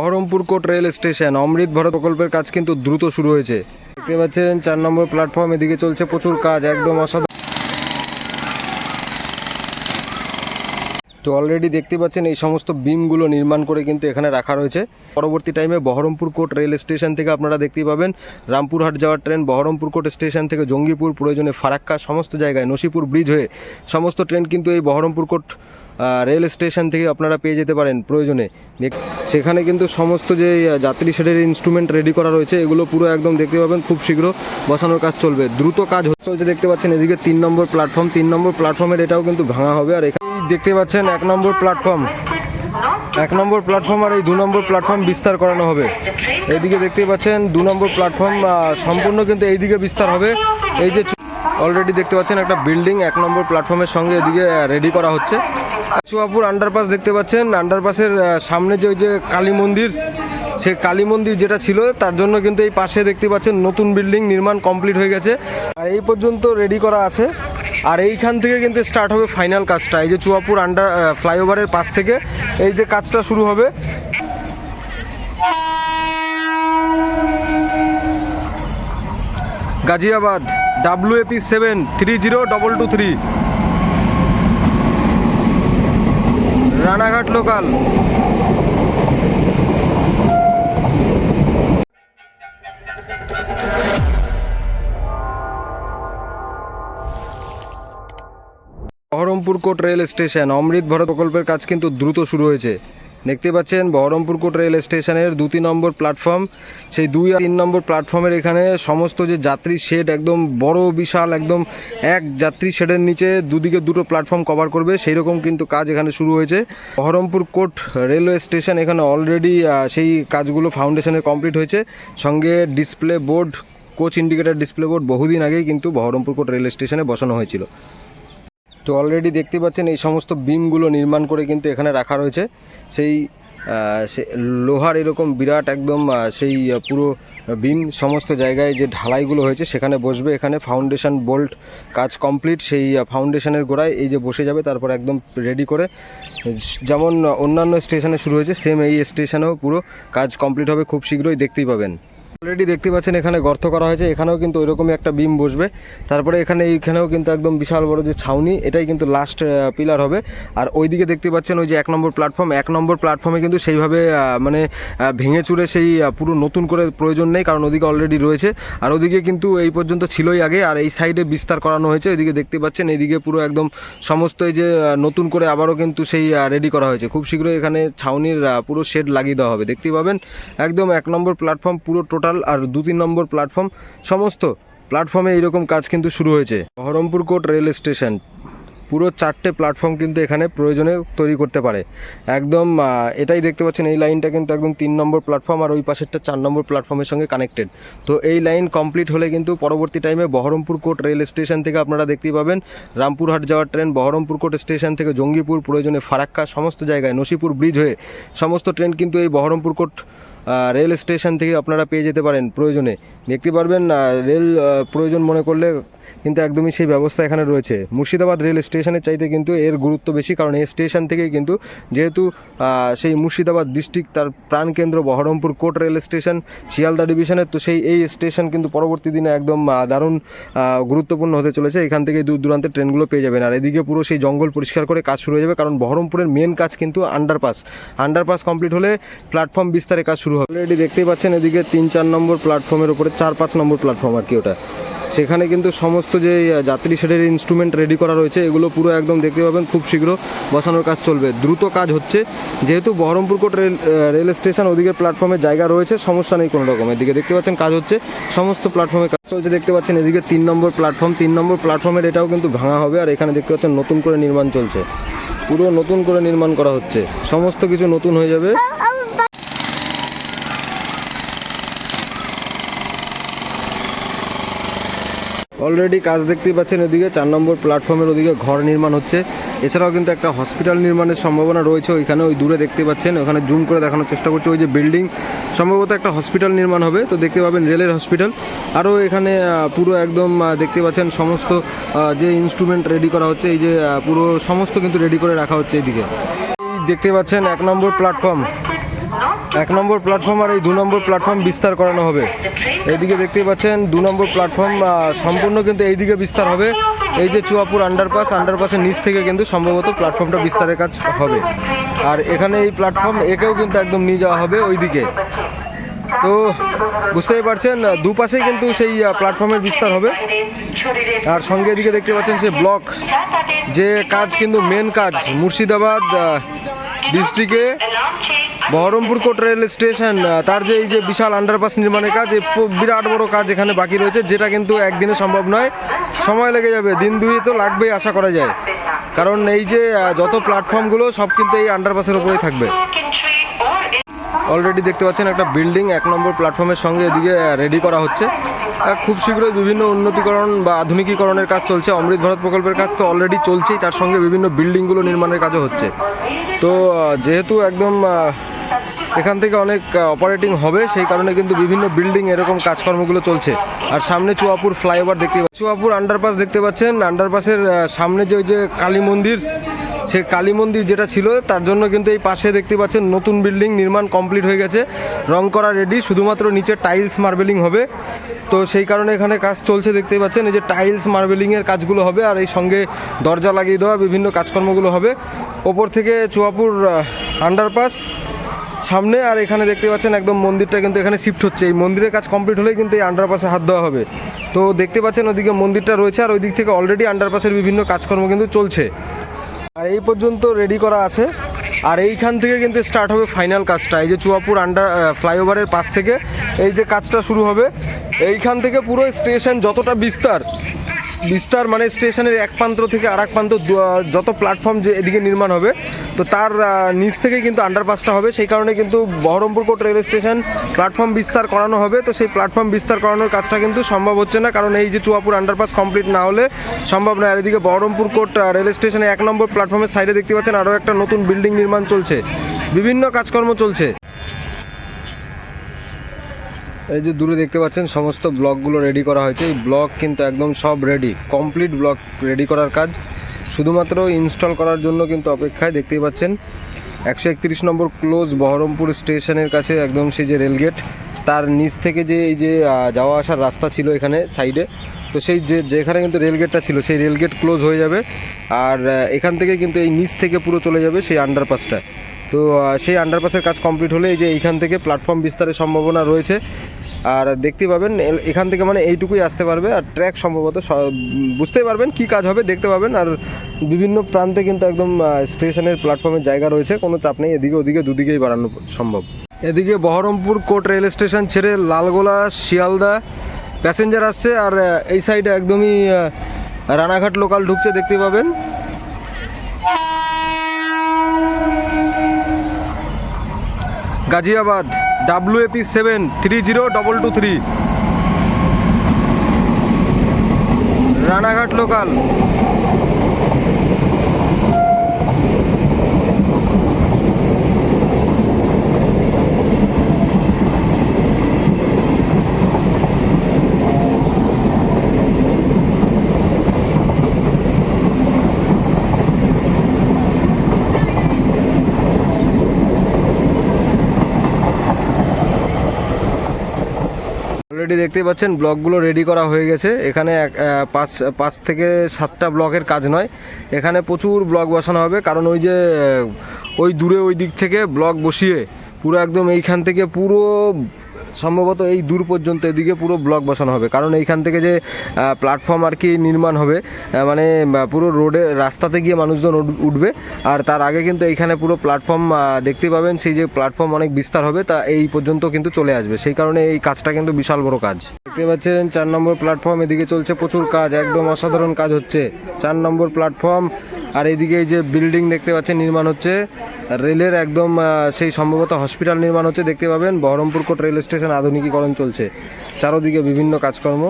Berhampore court rail station, Amrit Bharat প্রকল্পের কাজ কিন্তু দ্রুত শুরু হয়েছে। দেখতে পাচ্ছেন, চার নম্বর প্ল্যাটফর্ম এদিকে চলছে প্রচুর কাজ, একদম অসাধারণ। তো অলরেডি দেখতে পাচ্ছেন, এই সমস্ত বিমগুলো নির্মাণ করে কিন্তু এখানে রাখা রয়েছে। পরবর্তী টাইমে বহরমপুর কোট রেল স্টেশন থেকে আপনারা দেখতেই পাবেন, রামপুরহাট যাওয়ার ট্রেন, বহরমপুর কোট স্টেশন থেকে জঙ্গিপুর, প্রয়োজনে ফারাক্কা, সমস্ত জায়গায় নসিপুর ব্রিজ হয়ে সমস্ত ট্রেন কিন্তু এই বহরমপুর কোট রেল স্টেশন থেকে আপনারা পেয়ে যেতে পারেন প্রয়োজনে। সেখানে কিন্তু সমস্ত যে যাত্রী শেডের ইনস্ট্রুমেন্ট রেডি করা রয়েছে, এগুলো পুরো একদম দেখতে পাবেন, খুব শীঘ্র বসানোর কাজ চলবে। দ্রুত কাজ হচ্ছে দেখতে পাচ্ছেন, এদিকে তিন নম্বর প্ল্যাটফর্ম তিন নম্বর প্ল্যাটফর্মের এটাও কিন্তু ভাঙা হবে, আর এখানে দেখতে পাচ্ছেন, এক নম্বর প্ল্যাটফর্ম এক নম্বর প্ল্যাটফর্ম আর এই দু নম্বর প্ল্যাটফর্ম বিস্তার করানো হবে। এইদিকে দেখতে পাচ্ছেন, দু নম্বর প্ল্যাটফর্ম সম্পূর্ণ কিন্তু এইদিকে বিস্তার হবে। এই যে অলরেডি দেখতে পাচ্ছেন, একটা বিল্ডিং এক নম্বর প্ল্যাটফর্মের সঙ্গে এদিকে রেডি করা হচ্ছে। চুয়াপুর আন্ডারপাস দেখতে পাচ্ছেন। আন্ডারপাসের সামনে যে ওই যে কালী মন্দির, সে কালী মন্দির যেটা ছিল, তার জন্য কিন্তু এই পাশে দেখতে পাচ্ছেন নতুন বিল্ডিং নির্মাণ কমপ্লিট হয়ে গেছে। আর এই পর্যন্ত রেডি করা আছে। আর এইখান থেকে কিন্তু স্টার্ট হবে ফাইনাল কাজটা। এই যে চুয়াপুর আন্ডার ফ্লাইওভারের পাশ থেকে এই যে কাজটা শুরু হবে। Ghaziabad WAP seven three zero double two three Ranaghat local. Berhampore court rail station Amrit Bharat প্রকল্পের কাজ কিন্তু দ্রুত শুরু হয়েছে। দেখতে পাচ্ছেন বহরমপুর কোট রেল স্টেশনের দু তিন নম্বর প্ল্যাটফর্ম। সেই দুই আর তিন নম্বর প্ল্যাটফর্মের এখানে সমস্ত যে যাত্রী শেড একদম বড়, বিশাল, একদম এক যাত্রী শেডের নিচে দুদিকে দুটো প্ল্যাটফর্ম কভার করবে। সেই রকম কিন্তু কাজ এখানে শুরু হয়েছে। বহরমপুর কোট রেলওয়ে স্টেশন এখানে অলরেডি সেই কাজগুলো ফাউন্ডেশনের কমপ্লিট হয়েছে। সঙ্গে display board coach indicator display board বহুদিন আগেই কিন্তু বহরমপুর কোট রেল স্টেশনে বসানো হয়েছিল। তো অলরেডি দেখতে পাচ্ছেন এই সমস্ত বিমগুলো নির্মাণ করে কিন্তু এখানে রাখা রয়েছে। সেই সে- লোহার এরকম বিরাট একদম সেই পুরো বিম সমস্ত জায়গায় যে ঢালাইগুলো হয়েছে, সেখানে বসবে। এখানে ফাউন্ডেশন বোল্ট কাজ কমপ্লিট সেই ফাউন্ডেশনের গোড়ায় এই যে বসে যাবে, তারপর একদম রেডি করে। যেমন অন্যান্য স্টেশনে শুরু হয়েছে সেম এই স্টেশনেও পুরো কাজ কমপ্লিট হবে খুব শীঘ্রই, দেখতেই পাবেন। অলরেডি দেখতে পাচ্ছেন এখানে গর্ত করা হয়েছে। এখানেও কিন্তু ওইরকমই একটা বিম বসবে। তারপরে এখানে এইখানেও কিন্তু একদম বিশাল বড় যে ছাউনি, এটাই কিন্তু লাস্ট পিলার হবে। আর ওইদিকে দেখতে পাচ্ছেন ওই যে এক নম্বর প্ল্যাটফর্ম এক নম্বর প্ল্যাটফর্মে কিন্তু সেইভাবে মানে ভেঙে চুরে সেই পুরো নতুন করে প্রয়োজন নেই, কারণ ওদিকে অলরেডি রয়েছে। আর ওদিকে কিন্তু এই পর্যন্ত ছিলই আগে, আর এই সাইডে বিস্তার করানো হয়েছে। ওইদিকে দেখতে পাচ্ছেন এইদিকে পুরো একদম সমস্ত এই যে নতুন করে আবারও কিন্তু সেই রেডি করা হয়েছে। খুব শীঘ্রই এখানে ছাউনির পুরো শেড লাগিয়ে দেওয়া হবে। দেখতেই পাবেন, একদম এক নম্বর প্ল্যাটফর্ম পুরো টোটাল আর দু তিন নম্বর প্ল্যাটফর্ম সমস্ত প্ল্যাটফর্মে এইরকম কাজ কিন্তু শুরু হয়েছে। বহরমপুর কোট রেল স্টেশন পুরো চারটে প্ল্যাটফর্ম কিন্তু এখানে প্রয়োজনে তৈরি করতে পারে। একদম এটাই দেখতে পাচ্ছেন এই লাইনটা কিন্তু একদম তিন নম্বর প্ল্যাটফর্ম আর ওই পাশেরটা চার নম্বর প্ল্যাটফর্মের সঙ্গে কানেক্টেড। তো এই লাইন কমপ্লিট হলে কিন্তু পরবর্তী টাইমে বহরমপুর কোট রেল স্টেশন থেকে আপনারা দেখতেই পাবেন রামপুরহাট যাওয়ার ট্রেন বহরমপুর কোট স্টেশন থেকে জঙ্গিপুর প্রয়োজনে ফারাক্কা সমস্ত জায়গায় নসিপুর ব্রিজ হয়ে সমস্ত ট্রেন কিন্তু এই বহরমপুর আহ, রেল স্টেশন থেকে আপনারা পেয়ে যেতে পারেন প্রয়োজনে। দেখতে পারবেন রেল প্রয়োজন মনে করলে কিন্তু একদমই সেই ব্যবস্থা এখানে রয়েছে। মুর্শিদাবাদ রেল স্টেশনের চাইতে কিন্তু এর গুরুত্ব বেশি, কারণ এই স্টেশন থেকেই কিন্তু যেহেতু সেই মুর্শিদাবাদ ডিস্ট্রিক্ট তার প্রাণকেন্দ্র Berhampore court rail station, Sealdah ডিভিশনের তো সেই এই স্টেশন কিন্তু পরবর্তী দিনে একদম দারুণ গুরুত্বপূর্ণ হতে চলেছে। এখান থেকে দূর দূরান্তের ট্রেনগুলো পেয়ে যাবেন। আর এদিকে পুরো সেই জঙ্গল পরিষ্কার করে কাজ শুরু হয়ে যাবে, কারণ বহরমপুরের মেন কাজ কিন্তু আন্ডারপাস আন্ডারপাস কমপ্লিট হলে প্ল্যাটফর্ম বিস্তারে কাজ শুরু হবে। অলরেডি দেখতেই পাচ্ছেন, এদিকে তিন চার নম্বর প্ল্যাটফর্মের উপরে, চার পাঁচ নম্বর প্ল্যাটফর্ম আর কি ওটা। সেখানে কিন্তু সমস্ত যে যাত্রী শেডের ইনস্ট্রুমেন্ট রেডি করা রয়েছে, এগুলো পুরো একদম দেখতে পাবেন, খুব শীঘ্র বসানোর কাজ চলবে। দ্রুত কাজ হচ্ছে, যেহেতু Berhampore court rail rail station ওদিকে প্ল্যাটফর্মে জায়গা রয়েছে, সমস্যা নেই কোনো রকম। এদিকে দেখতে পাচ্ছেন কাজ হচ্ছে, সমস্ত প্ল্যাটফর্মে কাজ চলছে, দেখতে পাচ্ছেন এদিকে তিন নম্বর প্ল্যাটফর্ম তিন নম্বর প্ল্যাটফর্মের এটাও কিন্তু ভাঙা হবে, আর এখানে দেখতে পাচ্ছেন নতুন করে নির্মাণ চলছে। পুরো নতুন করে নির্মাণ করা হচ্ছে। সমস্ত কিছু নতুন হয়ে যাবে। অলরেডি কাজ দেখতেই পাচ্ছেন এদিকে, চার নম্বর প্ল্যাটফর্মের ওদিকে ঘর নির্মাণ হচ্ছে। এছাড়াও কিন্তু একটা হসপিটাল নির্মাণের সম্ভাবনা রয়েছে ওইখানে, ওই দূরে দেখতে পাচ্ছেন, ওখানে জুম করে দেখানোর চেষ্টা করছে। ওই যে বিল্ডিং সম্ভবত একটা হসপিটাল নির্মাণ হবে, তো দেখতে পাবেন রেলের হসপিটাল আরও এখানে পুরো একদম দেখতে পাচ্ছেন সমস্ত যে ইনস্ট্রুমেন্ট রেডি করা হচ্ছে, এই যে পুরো সমস্ত কিন্তু রেডি করে রাখা হচ্ছে এইদিকে দেখতে পাচ্ছেন এক নম্বর প্ল্যাটফর্ম এক নম্বর প্ল্যাটফর্ম আর এই দু নম্বর প্ল্যাটফর্ম বিস্তার করানো হবে। এইদিকে দেখতেই পাচ্ছেন, দু নম্বর প্ল্যাটফর্ম সম্পূর্ণ কিন্তু এইদিকে বিস্তার হবে। এই যে চুয়াপুর আন্ডারপাস আন্ডারপাসের নিচ থেকে কিন্তু সম্ভবত প্ল্যাটফর্মটা বিস্তারের কাজ হবে। আর এখানে এই প্ল্যাটফর্ম একেও কিন্তু একদম নিয়ে যাওয়া হবে ওইদিকে। তো বুঝতেই পারছেন, দুপাশেই কিন্তু সেই প্ল্যাটফর্মের বিস্তার হবে। আর সঙ্গে এদিকে দেখতে পাচ্ছেন সে ব্লক যে কাজ কিন্তু মেন কাজ, মুর্শিদাবাদ ডিস্ট্রিক্টে বহরমপুর কোট রেল স্টেশন তার যে এই যে বিশাল আন্ডারপাস নির্মাণের কাজ বিরাট বড় কাজ এখানে বাকি রয়েছে, যেটা কিন্তু একদিনে সম্ভব নয়। সময় লেগে যাবে, দিন দুই তো লাগবেই, আশা করা যায়। কারণ এই যে যত প্ল্যাটফর্মগুলো সব কিন্তু এই আন্ডারপাসের উপরেই থাকবে। অলরেডি দেখতে পাচ্ছেন একটা বিল্ডিং এক নম্বর প্ল্যাটফর্মের সঙ্গে এদিকে রেডি করা হচ্ছে। খুব শীঘ্রই বিভিন্ন উন্নতিকরণ বা আধুনিকীকরণের কাজ চলছে। অমৃত ভারত প্রকল্পের কাজ তো অলরেডি চলছেই, তার সঙ্গে বিভিন্ন বিল্ডিংগুলো নির্মাণের কাজও হচ্ছে। তো যেহেতু একদম এখান থেকে অনেক অপারেটিং হবে, সেই কারণে কিন্তু বিভিন্ন বিল্ডিং এরকম কাজকর্মগুলো চলছে। আর সামনে চুয়াপুর ফ্লাইওভার দেখতে পাচ্ছেন চুয়াপুর আন্ডারপাস দেখতে পাচ্ছেন। আন্ডারপাসের সামনে যে ওই যে কালী মন্দির, সে কালী মন্দির যেটা ছিল, তার জন্য কিন্তু এই পাশে দেখতে পাচ্ছেন নতুন বিল্ডিং নির্মাণ কমপ্লিট হয়ে গেছে। রং করা রেডি শুধুমাত্র নিচে টাইলস মার্বেলিং হবে। তো সেই কারণে এখানে কাজ চলছে দেখতেই পাচ্ছেন। এই যে টাইলস মার্বেলিংয়ের কাজগুলো হবে, আর এই সঙ্গে দরজা লাগিয়ে দেওয়া, বিভিন্ন কাজকর্মগুলো হবে। ওপর থেকে চুয়াপুর আন্ডারপাস সামনে আর এখানে দেখতে পাচ্ছেন একদম মন্দিরটা কিন্তু এখানে শিফট হচ্ছে। এই মন্দিরের কাজ কমপ্লিট হলেই কিন্তু এই আন্ডারপাসে হাত দেওয়া হবে। তো দেখতে পাচ্ছেন ওদিকে মন্দিরটা রয়েছে আর ওই দিক থেকে অলরেডি আন্ডারপাসের বিভিন্ন কাজকর্ম কিন্তু চলছে। আর এই পর্যন্ত রেডি করা আছে। আর এইখান থেকে কিন্তু স্টার্ট হবে ফাইনাল কাজটা। এই যে চুয়াপুর আন্ডার ফ্লাইওভারের পাশ থেকে এই যে কাজটা শুরু হবে। এইখান থেকে পুরো স্টেশন যতটা বিস্তার বিস্তার মানে স্টেশনের এক প্রান্ত থেকে আর এক প্রান্ত যত প্ল্যাটফর্ম যে এদিকে নির্মাণ হবে তো তার নিচ থেকেই কিন্তু আন্ডারপাসটা হবে। সেই কারণে কিন্তু Berhampore court rail station platform বিস্তার করানো হবে। তো সেই প্ল্যাটফর্ম বিস্তার করানোর কাজটা কিন্তু সম্ভব হচ্ছে না কারণ এই যে চুয়াপুর আন্ডারপাস কমপ্লিট না হলে সম্ভব নয়। আর এদিকে বহরমপুর কোট আহ, রেল স্টেশনে এক নম্বর প্ল্যাটফর্মের সাইডে দেখতে পাচ্ছেন আরও একটা নতুন বিল্ডিং নির্মাণ চলছে। বিভিন্ন কাজকর্ম চলছে। এই যে দূরে দেখতে পাচ্ছেন, সমস্ত ব্লকগুলো রেডি করা হয়েছে। এই ব্লক কিন্তু একদম সব রেডি কমপ্লিট ব্লক রেডি করার কাজ। শুধুমাত্র ইনস্টল করার জন্য কিন্তু অপেক্ষায় দেখতেই পাচ্ছেন, একশো একত্রিশ নম্বর ক্লোজ বহরমপুর স্টেশনের কাছে একদম সেই যে রেলগেট তার নিচ থেকে যে এই যে যাওয়া আসার রাস্তা ছিল এখানে সাইডে তো সেই যে, যেখানে কিন্তু রেলগেটটা ছিল, সেই রেলগেট ক্লোজ হয়ে যাবে। আর এখান থেকে কিন্তু এই নিচ থেকে পুরো চলে যাবে সেই আন্ডারপাসটা তো সেই আন্ডারপাসের কাজ কমপ্লিট হলে এই যে এইখান থেকে প্ল্যাটফর্ম বিস্তারের সম্ভাবনা রয়েছে। আর দেখতে পাবেন এখান থেকে মানে এইটুকুই আসতে পারবে। আর ট্র্যাক সম্ভবত বুঝতেই পারবেন কি কাজ হবে, দেখতে পাবেন। আর বিভিন্ন প্রান্তে কিন্তু একদম স্টেশনের প্ল্যাটফর্মের জায়গা রয়েছে। কোনো চাপ নেই, এদিকে ওদিকে দুদিকেই বাড়ানো সম্ভব। এদিকে বহরমপুর কোট রেল স্টেশন ছেড়ে লালগোলা, শিয়ালদা প্যাসেঞ্জার আসছে। আর এই সাইডে একদমই রানাঘাট লোকাল ঢুকছে, দেখতে পাবেন। Ghaziabad W AP seven three zero double two three Ranaghat local already দেখতেই পাচ্ছেন, ব্লকগুলো রেডি করা হয়ে গেছে। এখানে পাঁচ পাঁচ থেকে সাতটা ব্লকের কাজ নয়। এখানে প্রচুর ব্লক বসানো হবে, কারণ ওই যে, ওই দূরে ওই দিক থেকে ব্লক বসিয়ে পুরো একদম এইখান থেকে পুরো সম্ভবত এই দূর পর্যন্ত এদিকে পুরো ব্লক বসানো হবে। কারণ এইখান থেকে যে প্ল্যাটফর্ম আর কি নির্মাণ হবে মানে পুরো রোডে রাস্তাতে গিয়ে মানুষজন উঠ- উঠবে। আর তার আগে কিন্তু এইখানে পুরো প্ল্যাটফর্ম দেখতে পাবেন সেই যে প্ল্যাটফর্ম অনেক বিস্তার হবে, তা এই পর্যন্ত কিন্তু চলে আসবে। সেই কারণে এই কাজটা কিন্তু বিশাল বড় কাজ। দেখতে পাচ্ছেন, চার নম্বর প্ল্যাটফর্ম এদিকে চলছে প্রচুর কাজ, একদম অসাধারণ কাজ হচ্ছে। চার নম্বর প্ল্যাটফর্ম আর এইদিকে এই যে বিল্ডিং দেখতে পাচ্ছেন, নির্মাণ হচ্ছে। রেলের একদম সেই সম্ভবত হসপিটাল নির্মাণ হচ্ছে, দেখতে পাবেন। বহরমপুর কোট রেল স্টেশন আধুনিকীকরণ চলছে। চারোদিকে বিভিন্ন কাজকর্ম।